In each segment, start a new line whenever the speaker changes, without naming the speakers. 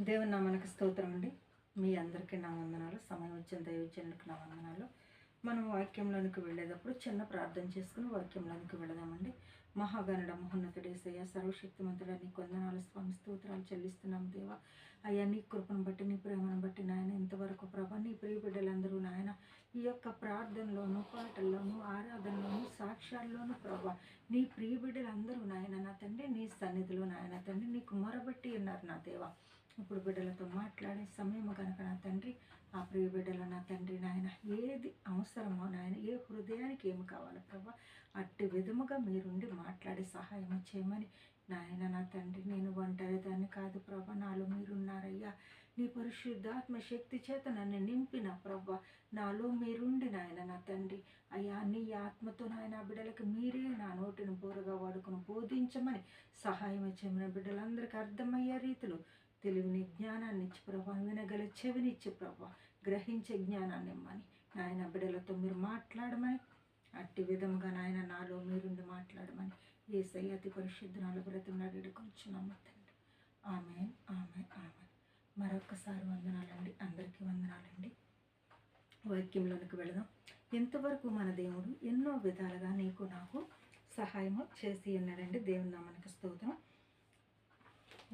దేవుని నామానికి స్తోత్రం అండి. మీ అందరికీ నా వందనాలు. సమయం వచ్చిన దైవజనులకు నా వందనాలు. మనం వాక్యంలోనికి వెళ్ళేటప్పుడు చిన్న ప్రార్థన చేసుకుని వాక్యంలోనికి వెళదామండి. మహాగణుడ మహోన్నతుడేసయ్య సర్వశక్తిమంతుడు నీ కొందనాలు స్వామి స్తోత్రాలు చెల్లిస్తున్నాం దేవా. అయ్యా నీ కృపను బట్టి నీ ప్రేమను బట్టి నాయన ఇంతవరకు ప్రభా నీ ప్రియ బిడ్డలందరూ నాయన ఈ యొక్క ప్రార్థనలోను పాటల్లోను ఆరాధనలోను సాక్ష్యాల్లోనూ ప్రభా నీ ప్రియ బిడ్డలందరూ నాయన నా తండ్రి నీ సన్నిధిలో నాయన తండ్రి నీకు మొరబట్టి ఉన్నారు నా దేవా. ఇప్పుడు బిడ్డలతో మాట్లాడే సమయం కనుక నా తండ్రి ఆ ప్రియ బిడ్డలు నా తండ్రి నాయన ఏది అవసరమో నాయన ఏ హృదయానికి ఏమి కావాలో ప్రభా అట్టి విధముగా మీరుండి మాట్లాడే సహాయం చేయమని నాయన నా తండ్రి నేను ఒంటరి దాన్ని కాదు ప్రభా నాలో మీరున్నారయ్యా. నీ పరిశుద్ధాత్మ శక్తి చేత నన్ను నింపిన ప్రభా నాలో మీరుండి నాయన నా తండ్రి. అయ్యా నీ ఆత్మతో నాయన బిడ్డలకు మీరే నా నోటిని బోరగా వాడుకుని బోధించమని సహాయం చేయమని బిడ్డలందరికీ అర్థమయ్యే రీతిలో తెలివిని జ్ఞానాన్ని ఇచ్చి ప్రభా వినగల చెవిని ఇచ్చి ప్రభా గ్రహించే జ్ఞానాన్ని ఇమ్మని. నాయన బిడ్డలతో మీరు మాట్లాడమని అట్టి విధంగా నాయన నాలో మీరుండి మాట్లాడమని. ఏ అతి పరిశుద్ధనాలు బ్రతున్నాడు ఇడుకొంచున్నాము తండ్రి. ఆమె ఆమె ఆమె మరొకసారి వందనాలండి. అందరికీ వందనాలండి. వాక్యంలోనికి వెళదాం. ఇంతవరకు మన దేవుడు ఎన్నో విధాలుగా నీకు నాకు సహాయము చేసి ఉన్నాడండి. దేవుని నామనికి స్తోత్రం.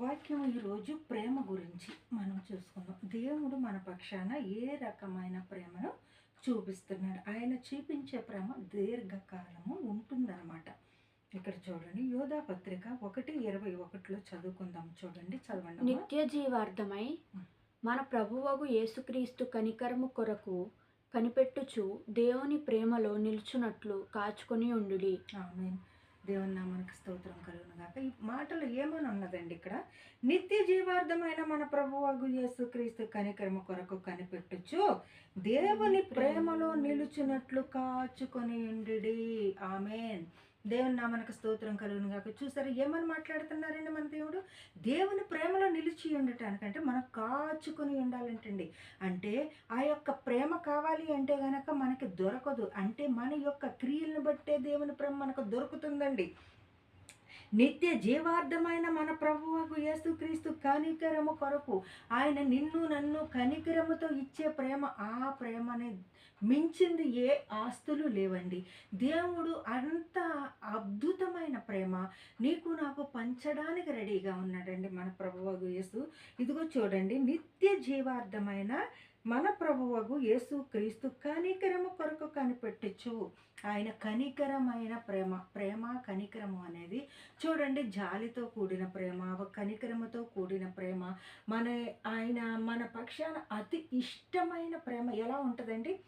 వాక్యం ఈరోజు ప్రేమ గురించి మనం చూసుకుందాం. దేవుడు మన పక్షాన ఏ రకమైన ప్రేమను చూపిస్తున్నాడు? ఆయన చూపించే ప్రేమ దీర్ఘకాలము ఉంటుందన్నమాట. ఇక్కడ చూడండి యోధా పత్రిక ఒకటి ఇరవై ఒకటిలో చదువుకుందాం. చూడండి చదవండి.
నిత్య జీవార్థమై మన ప్రభువగు యేసుక్రీస్తు కనికరము కొరకు కనిపెట్టుచు దేవుని ప్రేమలో నిల్చున్నట్లు కాచుకొని ఉండుడి.
ఆమేన్. దేవుని నామానికి స్తోత్రం కలుగును గాక. ఈ మాటలు ఏమని ఉన్నదండి ఇక్కడ? నిత్య జీవార్థమైన మన ప్రభువగు యేసుక్రీస్తు కనికరమ కొరకు కనిపెట్టుచు దేవుని ప్రేమలో నిలుచున్నట్లు కాచుకొని ఉండుడి. ఆమెన్. దేవుని నామనకు స్తోత్రం కలుగును కాక చూసారు ఏమని మాట్లాడుతున్నారండి మన దేవుడు? దేవుని ప్రేమలో నిలిచి ఉండటానికంటే మనం కాచుకొని ఉండాలంటండి. అంటే ఆ యొక్క ప్రేమ కావాలి అంటే గనక మనకి దొరకదు. అంటే మన యొక్క క్రియలను బట్టే దేవుని ప్రేమ మనకు దొరుకుతుందండి. నిత్య జీవార్థమైన మన ప్రభువుకు యేసుక్రీస్తు కనికరము కొరకు ఆయన నిన్ను నన్ను కనికరముతో ఇచ్చే ప్రేమ ఆ ప్రేమని మించింది ఏ ఆస్తులు లేవండి. దేవుడు అంత అద్భుతమైన ప్రేమ నీకు నాకు పంచడానికి రెడీగా ఉన్నాడండి మన ప్రభువగు యేసు. ఇదిగో చూడండి నిత్య జీవార్థమైన మన ప్రభువగు యేసు క్రీస్తు కనికరము కొరకు కనిపెట్టచ్చు ఆయన కనికరమైన ప్రేమ ప్రేమ కని చూడండి జాలితో కూడిన ప్రేమ కనికరమతో కూడిన ప్రేమ మన ఆయన మన పక్షాన అతి ఇష్టమైన ప్రేమ ఎలా ఉంటుందండి?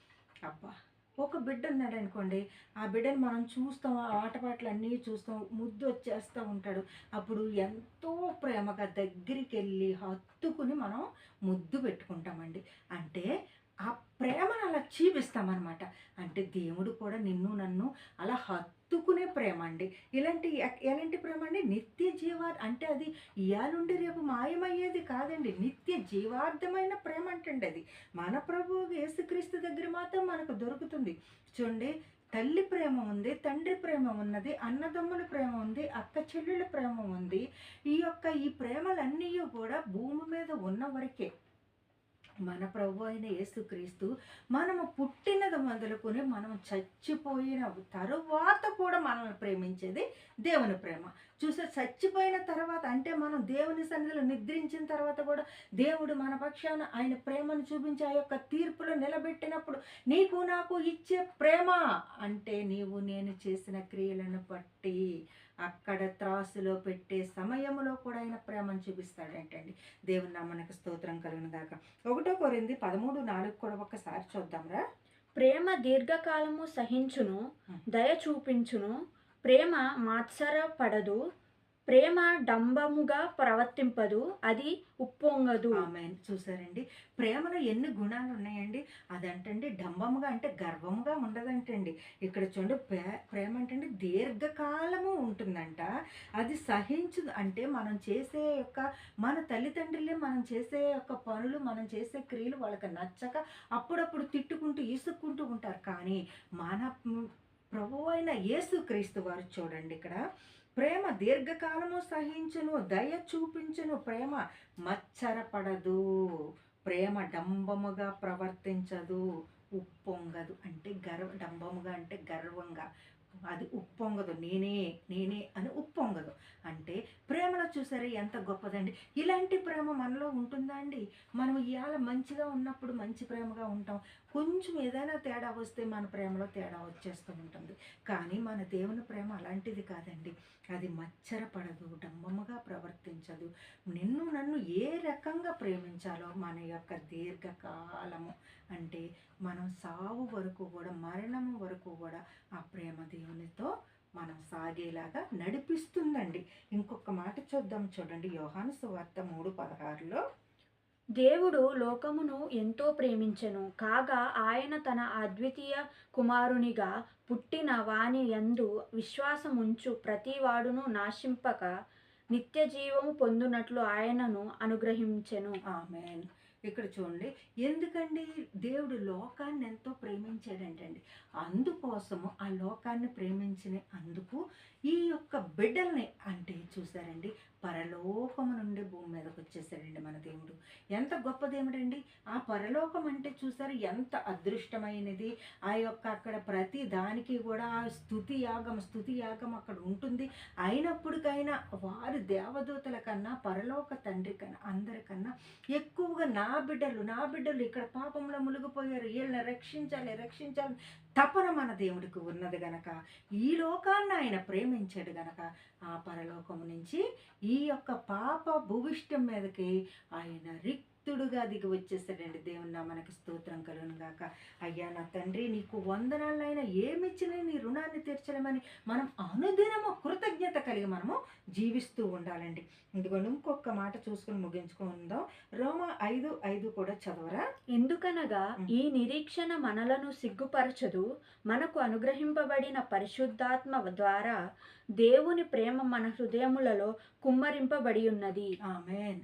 అబ్బా ఒక బిడ్డ ఉన్నాడు అనుకోండి ఆ బిడ్డను మనం చూస్తాం ఆ ఆటపాటలు అన్నీ చూస్తాం ముద్దు వచ్చేస్తూ ఉంటాడు. అప్పుడు ఎంతో ప్రేమగా దగ్గరికి వెళ్ళి హత్తుకుని మనం ముద్దు పెట్టుకుంటామండి. అంటే ఆ ప్రేమను అలా చూపిస్తామన్నమాట. అంటే దేవుడు కూడా నిన్ను నన్ను అలా హత్తుకునే ప్రేమ అండి. ఇలాంటి ఎలాంటి ప్రేమ అండి? నిత్య జీవా అంటే అది ఇయాలుండి రేపు మాయమయ్యేది కాదండి. నిత్య జీవార్థమైన ప్రేమ అంటండి అది. మన ప్రభు యేసుక్రీస్తు దగ్గర మాత్రం మనకు దొరుకుతుంది. చూడండి తల్లి ప్రేమ ఉంది తండ్రి ప్రేమ ఉన్నది అన్నదమ్ముల ప్రేమ ఉంది అక్క చెల్లెళ్ళ ప్రేమ ఉంది. ఈ యొక్క ఈ ప్రేమలన్నీ కూడా భూమి మీద ఉన్న వరకే. మన ప్రభు అయిన యేసుక్రీస్తు మనము పుట్టినది మొదలుకొని మనం చచ్చిపోయిన తరువాత కూడా మనల్ని ప్రేమించేది దేవుని ప్రేమ. చూసే చచ్చిపోయిన తర్వాత అంటే మనం దేవుని సన్నిధిలో నిద్రించిన తర్వాత కూడా దేవుడు మన పక్షాన ఆయన ప్రేమను చూపించి ఆ యొక్క తీర్పులో నిలబెట్టినప్పుడు నీకు నాకు ఇచ్చే ప్రేమ అంటే నీవు నేను చేసిన క్రియలను బట్టి అక్కడ త్రాసులో పెట్టే సమయంలో కూడా ఆయన ప్రేమను చూపిస్తాడంటండి. దేవుని నామనకు స్తోత్రం కలుగును గాక ఒకటో కోరింది పదమూడు నాలుగు కూడా ఒకసారి చూద్దాంరా.
ప్రేమ దీర్ఘకాలము సహించును దయ చూపించును ప్రేమ మాత్సరపడదు ప్రేమ డంబముగా ప్రవర్తింపదు అది ఉప్పొంగదు.
ఆమె చూసారండి? ప్రేమలో ఎన్ని గుణాలు ఉన్నాయండి అదంటండి డంబముగా అంటే గర్వముగా ఉండదంటండి. ఇక్కడ చూడండి ప్రే- ప్రేమ అంటే దీర్ఘకాలము ఉంటుందంట. అది సహించదు అంటే మనం చేసే యొక్క మన తల్లిదండ్రులే మనం చేసే యొక్క పనులు మనం చేసే క్రియలు వాళ్ళకి నచ్చక అప్పుడప్పుడు తిట్టుకుంటూ ఇసుక్కుంటూ ఉంటారు. కానీ మన ప్రభు అయిన యేసుక్రీస్తు వారు చూడండి ఇక్కడ. ప్రేమ దీర్ఘకాలము సహించును దయ చూపించును ప్రేమ మచ్చరపడదు. ప్రేమ డంబముగా ప్రవర్తించదు ఉప్పొంగదు. అంటే గర్వ డంబముగా అంటే గర్వంగా. అది ఉప్పొంగదు. నేనే నేనే అని ఉప్పొంగదు. అంటే ప్రేమలో చూసారే ఎంత గొప్పదండి. ఇలాంటి ప్రేమ మనలో ఉంటుందా అండి? మనం ఇవాళ మంచిగా ఉన్నప్పుడు మంచి ప్రేమగా ఉంటాం. కొంచెం ఏదైనా తేడా వస్తే మన ప్రేమలో తేడా వచ్చేస్తూ ఉంటుంది. కానీ మన దేవుని ప్రేమ అలాంటిది కాదండి. అది మచ్చరపడదు డంబముగా ప్రవర్తించదు. నిన్ను నన్ను ఏ రకంగా ప్రేమించాలో మన యొక్క దీర్ఘకాలము అంటే మనం సావు వరకు కూడా మరణం వరకు కూడా ఆ ప్రేమ దేవునితో మనం సాగేలాగా నడిపిస్తుందండి. ఇంకొక మాట చూద్దాం చూడండి. యోహాను సువార్త మూడు పదహారులో
దేవుడు లోకమును ఎంతో ప్రేమించెను కాగా ఆయన తన అద్వితీయ కుమారునిగా పుట్టిన వాని యందు విశ్వాసముంచు ప్రతివాడును నాశింపక నిత్య జీవము పొందునట్లు ఆయనను అనుగ్రహించెను.
ఆమెన్. ఇక్కడ చూడండి. ఎందుకండి? దేవుడు లోకాన్ని ఎంతో ప్రేమించాడంటండి. అందుకోసము ఆ లోకాన్ని ప్రేమించిన అందుకు ఈ యొక్క బిడ్డల్ని అంటే చూసారండి పరలోకము నుండి భూమి మీదకి వచ్చేసాడండి మన దేవుడు. ఎంత గొప్ప దేవుడండి. ఆ పరలోకం అంటే చూసారు ఎంత అదృష్టమైనది. ఆ యొక్క అక్కడ ప్రతి దానికి కూడా స్థుతి యాగం స్థుతి యాగం అక్కడ ఉంటుంది. అయినప్పటికైనా వారి దేవదూతల కన్నా పరలోక తండ్రి కన్నా అందరికన్నా ఎక్కువగా నా నా బిడ్డలు నా బిడ్డలు ఇక్కడ పాపంలో మునిగిపోయారు. వీళ్ళని రక్షించాలి రక్షించాలి. తపన మన దేవుడికి ఉన్నది గనక ఈ లోకాన్ని ఆయన ప్రేమించాడు గనక ఆ పరలోకము నుంచి ఈ యొక్క పాప భూవిష్టం మీదకి ఆయన రిక్ రిక్తుడుగా దిగి వచ్చేసాడండి దేవుని మనకి స్తోత్రం కలుగును గాక. అయ్యా నా తండ్రి నీకు వందనాలైనా ఏమిచ్చినా నీ రుణాన్ని తీర్చలేమని మనం అనుదినము కృతజ్ఞత కలిగి మనము జీవిస్తూ ఉండాలండి. ఇదిగోండి ఇంకొక మాట చూసుకుని ముగించుకుందాం. రోమ ఐదు ఐదు కూడా చదవరా?
ఎందుకనగా. ఈ నిరీక్షణ మనలను సిగ్గుపరచదు. మనకు అనుగ్రహింపబడిన పరిశుద్ధాత్మ ద్వారా దేవుని ప్రేమ మన హృదయములలో కుమ్మరింపబడి ఉన్నది.
ఆమెన్.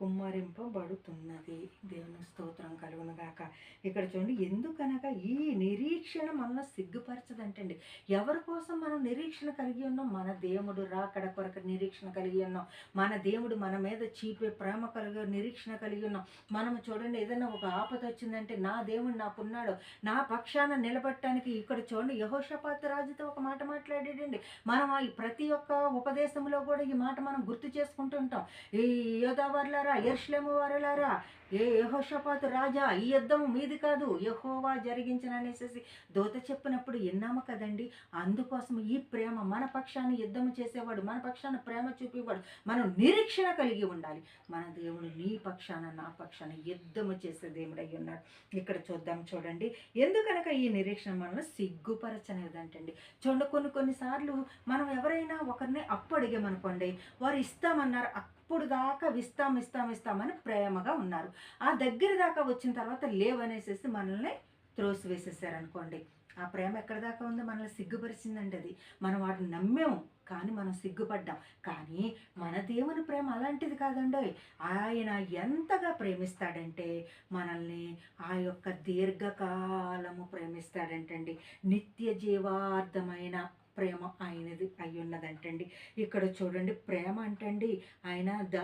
కుమ్మరింపబడుతున్నది. దేవుని స్తోత్రం కలుగునగాక. ఇక్కడ చూడండి ఎందుకనగా ఈ నిరీక్షణ మనల్ని సిగ్గుపరచదంటండి. ఎవరి కోసం మనం నిరీక్షణ కలిగి ఉన్నాం? మన దేవుడు రాకడ కొరకు నిరీక్షణ కలిగి ఉన్నాం. మన దేవుడు మన మీద చీపే ప్రేమ కలిగి నిరీక్షణ కలిగి ఉన్నాం. మనం చూడండి ఏదైనా ఒక ఆపద వచ్చిందంటే నా దేవుడు నాకున్నాడు. నా పక్షాన నిలబట్టడానికి ఇక్కడ చూడండి యహోషపాత రాజుతో ఒక మాట మాట్లాడేటండి మనం ఈ ప్రతి ఒక్క ఉపదేశంలో కూడా ఈ మాట మనం గుర్తు చేసుకుంటూ ఉంటాం. ఈ యోధావర్లారా ఎర్ష్లెము వారలారా? ఏ యహోషపాతు రాజా ఈ యుద్ధం మీది కాదు. యహోవా జరిగించిన అనేసి దోత చెప్పినప్పుడు విన్నాము కదండి. అందుకోసం ఈ ప్రేమ మన పక్షాన్ని యుద్ధం చేసేవాడు మన పక్షాన ప్రేమ చూపేవాడు మనం నిరీక్షణ కలిగి ఉండాలి. మన దేవుడు నీ పక్షాన నా పక్షాన యుద్ధము చేసే దేవుడు అయి ఉన్నాడు. ఇక్కడ చూద్దాం చూడండి. ఎందుకనక ఈ నిరీక్షణ మనల్ని సిగ్గుపరచనేదంటండి? చూడండి కొన్ని కొన్నిసార్లు మనం ఎవరైనా ఒకరిని అప్పు అడిగామనుకోండి వారు ఇస్తామన్నారు అప్పుడు దాకా ఇస్తాం ఇస్తాం ఇస్తామని ప్రేమగా ఉన్నారు. ఆ దగ్గర దాకా వచ్చిన తర్వాత లేవనేసేసి మనల్ని త్రోసివేసేసారనుకోండి. ఆ ప్రేమ ఎక్కడ దాకా ఉంది? మనల్ని సిగ్గుపరిచిందండి అది. మనం వాటిని నమ్మేము కానీ మనం సిగ్గుపడ్డాం. కానీ మన దేవుని ప్రేమ అలాంటిది కాదండో ఆయన ఎంతగా ప్రేమిస్తాడంటే మనల్ని ఆ యొక్క దీర్ఘకాలము ప్రేమిస్తాడంటండి. నిత్య జీవార్థమైన ప్రేమ ఆయనది అయి ఉన్నదంటండి ఇక్కడ చూడండి ప్రేమ అంటండి ఆయన ద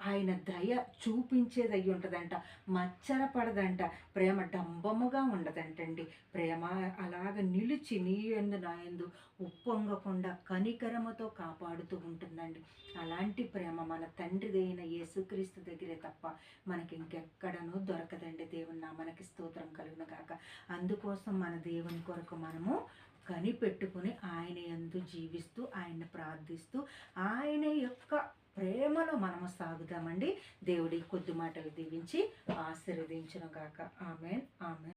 ఆయన దయ చూపించేది అయి ఉంటుందంట మచ్చర పడదంట ప్రేమ డంబముగా ఉండదంటండి. ప్రేమ అలాగ నిలిచి నీ ఎందు నా ఎందు ఉప్పొంగకుండా కనికరమతో కాపాడుతూ ఉంటుందండి. అలాంటి ప్రేమ మన తండ్రిదైన యేసుక్రీస్తు దగ్గరే తప్ప మనకి ఇంకెక్కడనూ దొరకదండి దేవుని నా మనకి స్తోత్రం కలుగును కాక అందుకోసం మన దేవుని కొరకు మనము కనిపెట్టుకుని ఆయన ఎందు జీవిస్తూ ఆయన్ని ప్రార్థిస్తూ ఆయన యొక్క ప్రేమలో మనము సాగుదామండి దేవుడి కొద్ది మాటలు దీవించి ఆశీర్వదించును గాక. ఆమెన్. ఆమెన్.